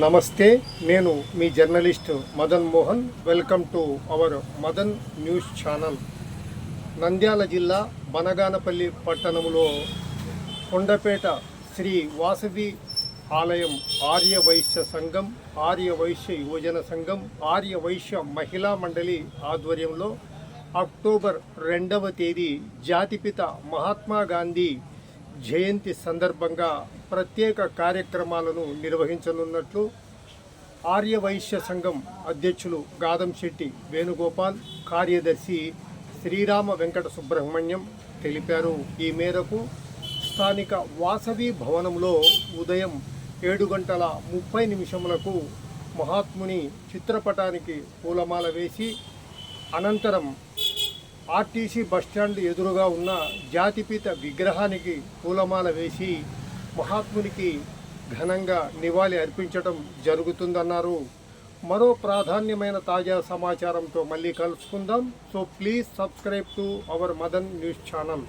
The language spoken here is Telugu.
నమస్తే నేను మీ journalist Madan Mohan. Welcome to our Madan news channel. Nandyala జిల్లా బనగానపల్లి పట్టణంలో కొండపేట శ్రీ వాసవి ఆలయం ఆర్య వైశ్య సంఘం ఆర్య వైశ్య యువజన సంఘం ఆర్య వైశ్య మహిళా మండలి ఆధ్వర్యంలో అక్టోబర్ రెండవ తేదీ జాతిపిత మహాత్మా గాంధీ జయంతి సందర్భంగా ప్రత్యేక కార్యక్రమాలను నిర్వహించనున్నట్లు ఆర్యవైశ్య సంఘం అధ్యక్షులు గాదంశెట్టి వేణుగోపాల్ కార్యదర్శి శ్రీరామ వెంకట సుబ్రహ్మణ్యం తెలిపారు. ఈ మేరకు స్థానిక వాసవి భవనంలో ఉదయం ఏడు గంటల ముప్పై నిమిషములకు మహాత్ముని చిత్రపటానికి పూలమాల వేసి అనంతరం ఆర్టీసీ బస్టాండ్ ఎదురుగా ఉన్న జాతిపిత విగ్రహానికి పూలమాల వేసి మహాత్మునికి ఘనంగా నివాళి అర్పించడం జరుగుతుందన్నారు. మరో ప్రాధాన్యమైన తాజా సమాచారంతో మళ్ళీ కలుసుకుందాం. So please subscribe to our Madan news channel